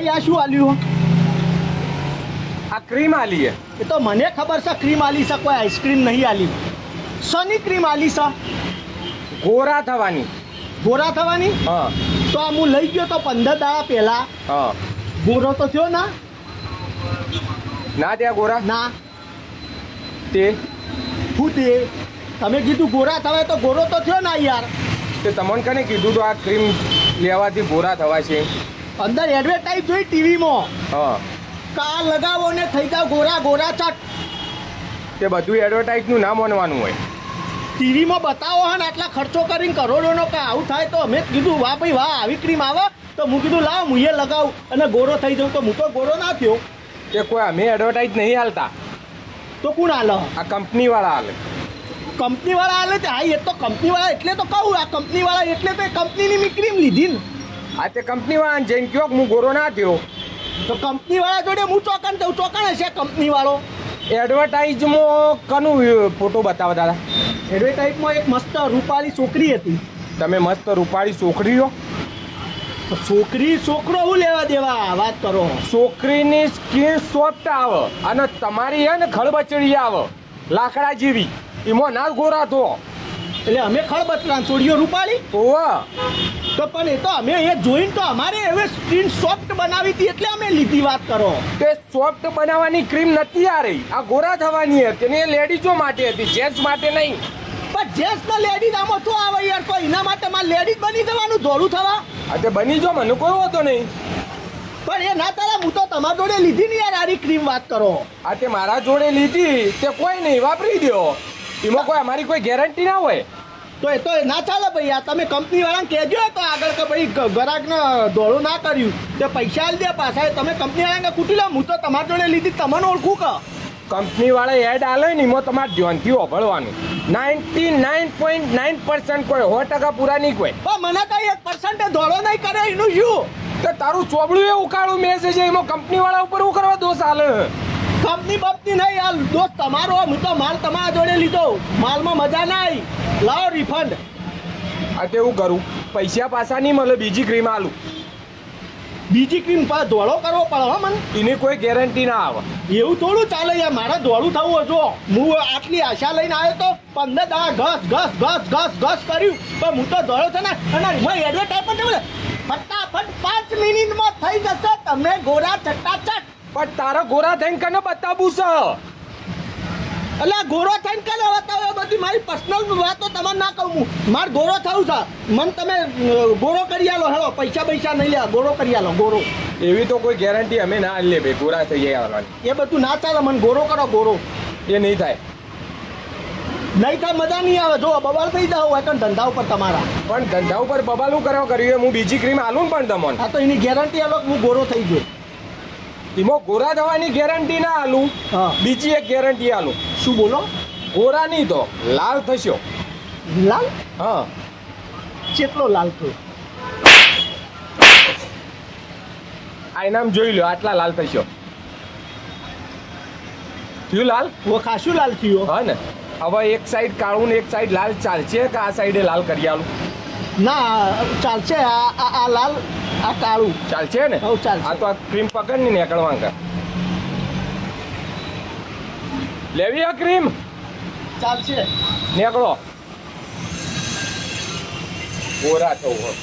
ભાઈ આ શું આલ્યું આ ક્રીમ આલી હે. એ તો મને ખબર છે ક્રીમ આલી છે કોઈ આઈસ્ક્રીમ નહીં આલી. શની ક્રીમ આલી છે? ગોરા થવાની. ગોરા થવાની? હા. તો આ હું લઈ ગયો તો પંદર દાડા પહેલા. હા. ગોરો તો થયો ના? ના ત્યાં ગોરા. ના. તે. શું તે. તમે કીધું ગોરા થવાય તો ગોરો તો થયો ના યાર. તે તમને કને કીધું તો આ ક્રીમ લેવાથી ગોરા થવાય છે. અંદર એડવર્ટાઈઝ જોઈ ટીવીમાં. હા. કા લગાવો ને થઈ જાવ ગોરા ગોરા ચટ. તે બધું એડવર્ટાઇઝનું ના માનવાનું હોય. ટીવીમાં બતાવો હે આટલા ખર્ચો કરીને કરોડોનો કા આવું થાય તો અમે કીધું વાહ ભાઈ વાહ આવી ક્રીમ આવે. તો હું કીધું લાવ હું એ લગાવું. અને ગોરો થઈ જાઉં તો હું તો ગોરો ના થયો. કે કોઈ અમે એડવર્ટાઇઝ નહીં હાલતા. તો કોણ હાલ? આ કંપનીવાળા હાલે. કંપની વાળા હાલે છે હા એ તો કંપની વાળા એટલે તો કહું આ કંપની વાળા એટલે તો કંપનીની મેં ક્રીમ લીધી ને. આ તે કંપનીવાળાને જઈને કહો હું ગોરો ના થયો? તો કંપની વાળા જોડે હું ચોકન થયું ચોકન હશે કંપની વાળો એડવર્ટાઇઝમાં કનું ફોટો બતાવો દાદા? એડવર્ટાઇઝમાં એક મસ્ત રૂપાળી છોકરી હતી. તમે મસ્ત રૂપાળી છોકરીઓ છોકરી છોકરો હું લેવા દેવા? વાત કરો. છોકરીની સ્કીન સોફ્ટ આવે અને તમારી હે ને ખળબચડી આવે. લાકડા જેવી. એમાં ના ગોરા તો. એટલે અમે ખળબચડા છોડીઓ રૂપાળી? ઓવા તો પણ એ તો અમે એ જોઈને તો અમારે હવે સ્ક્રીન સોફ્ટ બનાવી હતી એટલે અમે લીધી વાત કરો. તે સોફ્ટ બનાવવાની ક્રીમ નથી આ રહી. આ ગોરા થવાની હતી ને એ લેડીઝો માટે હતી જેન્ટ્સ માટે નહીં. પણ જેન્ટ્સ ને લેડીઝ આમાં શું આવે યાર? કોઈ એના માટે મારે લેડીઝ બની જવાનું ધોળું થવા? તે બની જો મને કોઈ હોતો નહીં. પણ એ ના તારા હું તો તમારા જોડે લીધી ને યાર આરી ક્રીમ વાત કરો. આ તે મારા જોડે લીધી તે કોઈ નહીં વાપરી દ્યો. એમાં કોઈ અમારી કોઈ ગેરંટી ના હોય. તો એ તો ના ચાલે ભાઈ આ તમે કંપની વાળાને કહેજો તો આગળ કે ભાઈ ગ્રાહકને દોડું ના કર્યું. તે પૈસા આલી દે પાછા તમે કંપની વાળાને કૂટી લો હું તો તમારા જોડે લીધી તમને ઓળખું કે? કંપની વાળા એડ આલે ને એમાં તમારે ધ્યાનથી ઓભળવાનું ninety nine point nine percent કોઈ સો ટકા પૂરા નહીં કોઈ. મને તો એક પર્સન્ટ ધોળો નહીં કરે એનું શું? તો તારું ચોબડું એ ઉકાળું મેસેજ છે એમાં કંપની વાળા ઉપર હું કરવા દોષ હાલે કંપની બપની નહીં યાર દોસ્ત તમારો હું તો માલ તમારા જોડે લીધો. માલમાં મજા ના આવી લાવો રિફંડ આ તે હું કરું પૈસા પાછા નહીં મળે બીજી ક્રીમ આલું. બીજી ક્રીમ પર ધોળો કરવો પડે હો મને. એની કોઈ ગેરંટી ના આવે. એવું થોડું ચાલે યાર મારે ધોળું થવું હજુ જો હું આટલી આશા લઈને આવ્યો તો પંદર દા ઘસ ઘસ ઘસ ઘસ ઘસ કર્યું. પણ હું તો ધોળો છે ને અને એડવર્ટાઈઝ પણ ફટાફટ પાંચ મિનિટમાં થઈ જશે તમે ગોરા ચટાચટ પણ તારા ગોરા થઈને કને બતાવું છે? એટલે ગોરો થઈને કાલે બતાવો? એ બધી મારી પર્સનલ વાતો તમારે ના કહું હું. મારે ગોરો થવું છે. મને તમે ગોરો કરી આલો. હેલો પૈસા પૈસા નહીં લે. ગોરો કરી આલો ગોરો એવી તો કોઈ ગેરંટી અમે ના લે ભાઈ. ગોરા થઈ જાય આવવાની એ બધું ના ચાલે. મને ગોરો કરો ગોરો એ નહીં થાય. નહીં થાય મજા નહીં આવે. જો બબાલ થઈ જાવ હોય ધંધા ઉપર તમારા. પણ ધંધા ઉપર બબાલું કર્યો? કર્યું હું બીજી ક્રીમ આલું પણ તમને. આ તો એની ગેરંટી આલો હું ગોરો થઈ ગયો. એમાં ગોરા થવાની ગેરંટી ના આલું. હા. બીજી એક ગેરંટી આલું. શું બોલો? ગોરા નહીં તો લાલ થશો. લાલ? હા. કેટલો લાલ થયો આ ઇનામ જોઈ લો આટલા લાલ થશો. થયું લાલ? ઓ ખાસું લાલ થયું. હા ને. હવે એક સાઈડ કાળું ને એક સાઈડ લાલ ચાલશે કે આ સાઈડે લાલ કરી આલું? ના ચાલશે આ આ આ લાલ આ કાળું. ચાલશે ને? હવે ચાલશે. આ તો આ ક્રીમ પકડ ને નીકળવા કા લેવી આ ક્રીમ ચાલશે. નીકળો. ગોરા થવું.